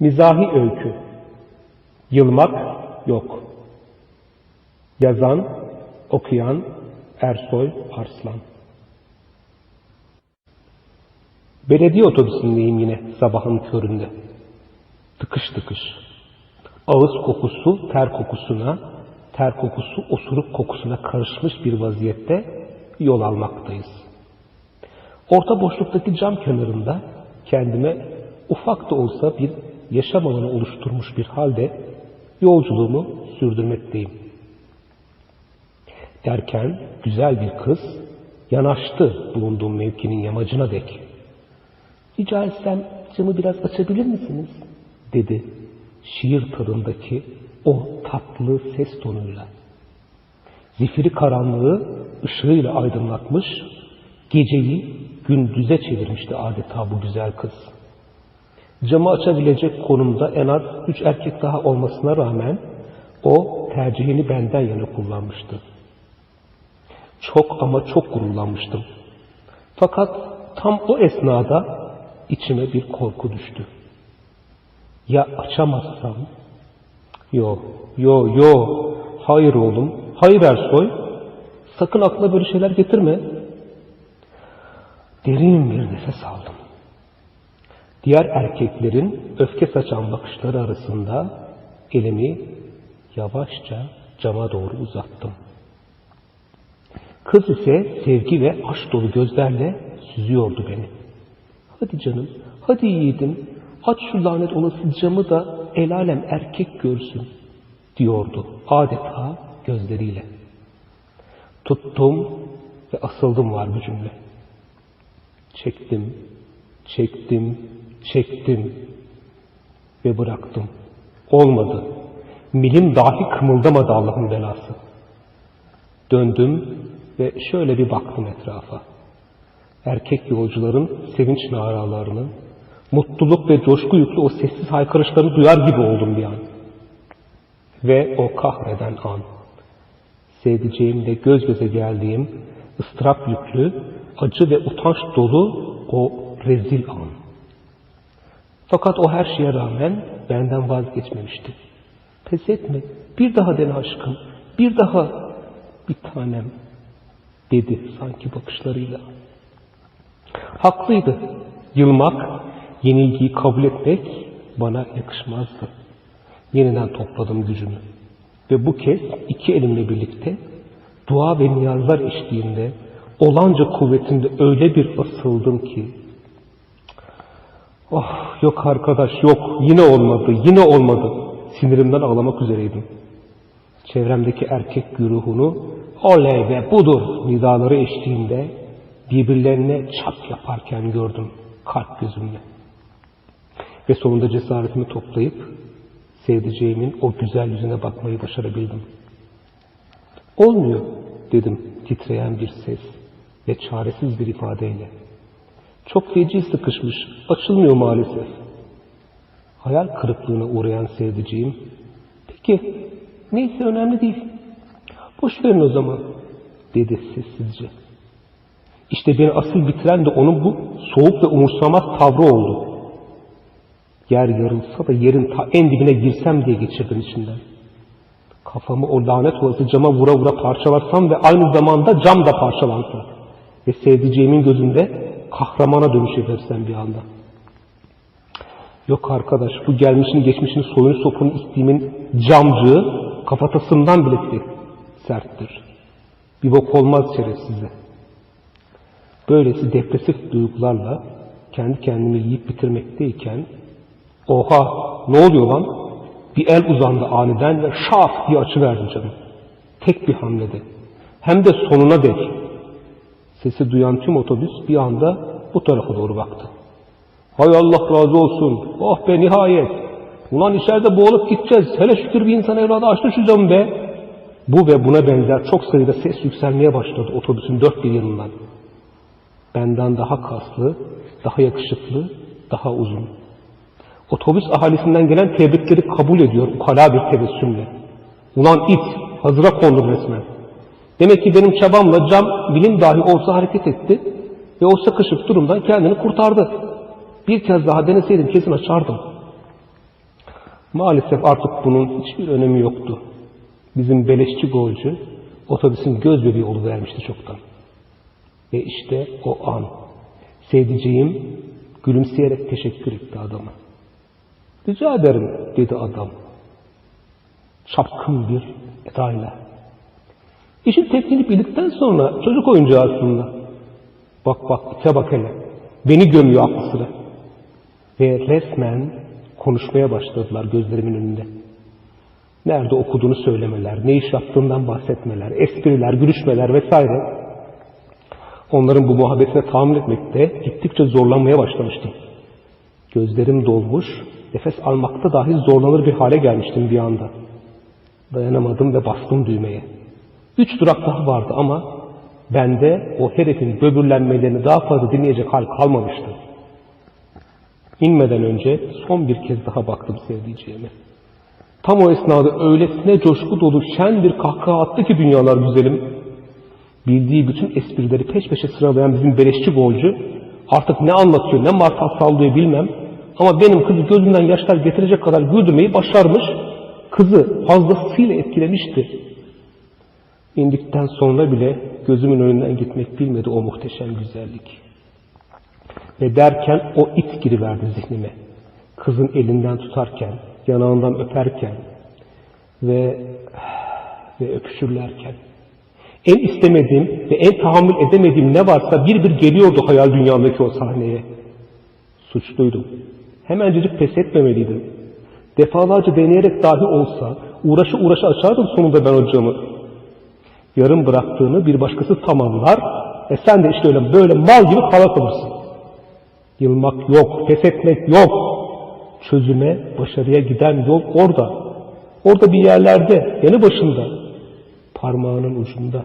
Mizahi öykü. Yılmak yok. Yazan, okuyan Ersoy Arslan. Belediye otobüsündeyim yine sabahın köründe. Tıkış tıkış. Ağız kokusu ter kokusuna, ter kokusu osuruk kokusuna karışmış bir vaziyette yol almaktayız. Orta boşluktaki cam kenarında kendime ufak da olsa bir yaşam alanı oluşturmuş bir halde yolculuğumu sürdürmekteyim. Derken güzel bir kız yanaştı bulunduğum mevkinin yamacına dek. Rica etsem camı biraz açabilir misiniz? dedi şiir tadındaki o tatlı ses tonuyla. Zifiri karanlığı ışığıyla aydınlatmış, geceyi gündüze çevirmişti adeta bu güzel kız. Camı açabilecek konumda en az üç erkek daha olmasına rağmen o tercihini benden yana kullanmıştı. Çok ama çok gururlanmıştım. Fakat tam o esnada içime bir korku düştü. Ya açamazsam? Yo, yo, yo. Hayır oğlum, hayır Ersoy. Sakın aklına böyle şeyler getirme. Derin bir nefes aldım. Diğer erkeklerin öfke saçan bakışları arasında elimi yavaşça cama doğru uzattım. Kız ise sevgi ve aşk dolu gözlerle süzüyordu beni. Hadi canım, hadi yiğidim, aç şu lanet olası camı da el alem erkek görsün, diyordu adeta gözleriyle. Tuttum ve asıldım var gücümle. Çektim, çektim, çektim ve bıraktım. Olmadı. Milim dahi kımıldamadı Allah'ın belası. Döndüm ve şöyle bir baktım etrafa. Erkek yolcuların sevinç naralarını, mutluluk ve coşku yüklü o sessiz haykırışları duyar gibi oldum bir an. Ve o kahreden an. Sevdiceğimle göz göze geldiğim, ıstırap yüklü, acı ve utanç dolu o rezil an. Fakat o her şeye rağmen benden vazgeçmemişti. Pes etme, bir daha dene aşkım, bir daha bir tanem dedi sanki bakışlarıyla. Haklıydı. Yılmak, yenilgiyi kabul etmek bana yakışmazdı. Yeniden topladım gücümü. Ve bu kez iki elimle birlikte dua ve niyazlar eşliğinde olanca kuvvetimde öyle bir asıldım ki Oh yok arkadaş yok yine olmadı yine olmadı. Sinirimden ağlamak üzereydim. Çevremdeki erkek güruhunu oley ve budur nidaları eşliğinde birbirlerine çak yaparken gördüm kalp gözümle. Ve sonunda cesaretimi toplayıp sevdiceğimin o güzel yüzüne bakmayı başarabildim. Olmuyor dedim titreyen bir ses ve çaresiz bir ifadeyle. Çok feci sıkışmış, açılmıyor maalesef. Hayal kırıklığına uğrayan sevdiceğim, peki neyse önemli değil. Boş verin o zaman dedi sessizce. İşte beni asıl bitiren de onun bu soğuk ve umursamaz tavrı oldu. Yer yarılsa da yerin ta en dibine girsem diye geçirdim içinden. Kafamı o lanet olası cama vura vura parçalarsam ve aynı zamanda cam da parçalansa ve sevdiceğimin gözünde kahramana dönüşebilirsem bir anda. Yok arkadaş bu gelmişin geçmişin soyun sopunu içtiğimin camcığı kafatasından bile serttir. Bir bok olmaz şerefsize. Böylesi depresif duygularla kendi kendimi yiyip bitirmekteyken oha ne oluyor lan? Bir el uzandı aniden ve şaf diye açıverdi canım. Tek bir hamlede. Hem de sonuna dek. Sesi duyan tüm otobüs bir anda bu tarafa doğru baktı. Hay Allah razı olsun. Oh be nihayet. Ulan içeride boğulup gideceğiz. Hele şükür bir insan evladı açtı şu camı be. Bu ve buna benzer çok sayıda ses yükselmeye başladı otobüsün dört bir yanından. Benden daha kaslı, daha yakışıklı, daha uzun. Otobüs ahalisinden gelen tebrikleri kabul ediyor ukala bir tebessümle. Ulan it, hazıra kondun resmen. Demek ki benim çabamla cam bilim dahi olsa hareket etti ve o sıkışık durumdan kendini kurtardı. Bir kez daha deneseydim kesin açardım. Maalesef artık bunun hiçbir önemi yoktu. Bizim beleşçi golcü otobüsün göz bebeği oluvermişti çoktan. Ve işte o an sevdiceğim gülümseyerek teşekkür etti adama. Rica ederim dedi adam. Çapkın bir edayla. Tekniğini bildikten sonra çocuk oyuncağı aslında. Bak bak ite bak hele. Beni gömüyor aklı sıra. Ve resmen konuşmaya başladılar gözlerimin önünde. Nerede okuduğunu söylemeler, ne iş yaptığından bahsetmeler, espriler, gülüşmeler vesaire. Onların bu muhabbetine tahammül etmekte gittikçe zorlanmaya başlamıştım. Gözlerim dolmuş, nefes almakta dahi zorlanır bir hale gelmiştim bir anda. Dayanamadım ve bastım düğmeye. Üç durak daha vardı ama bende o herifin böbürlenmelerini daha fazla dinleyecek hal kalmamıştı. İnmeden önce son bir kez daha baktım sevdiceğime. Tam o esnada öylesine coşku dolu şen bir kahkaha attı ki dünyalar güzelim. Bildiği bütün esprileri peş peşe sıralayan bizim beleşçi golcü artık ne anlatıyor ne martal sallıyor bilmem ama benim kızı gözünden yaşlar getirecek kadar güldürmeyi başarmış. Kızı fazlasıyla etkilemişti. İndikten sonra bile gözümün önünden gitmek bilmedi o muhteşem güzellik. Ve derken o it giriverdi zihnime. Kızın elinden tutarken, yanağından öperken ve ve öpüşürlerken. En istemediğim ve en tahammül edemediğim ne varsa bir bir geliyordu hayal dünyamdaki o sahneye. Suçluydum. Hemencecik pes etmemeliydim. Defalarca deneyerek dahi olsa uğraşı uğraşı açardım sonunda ben o camı. Yarım bıraktığını bir başkası tamamlar e sen de işte öyle böyle mal gibi kala kalırsın. Yılmak yok, pes etmek yok. Çözüme, başarıya giden yol orada. Orada bir yerlerde, yanı başında, parmağının ucunda.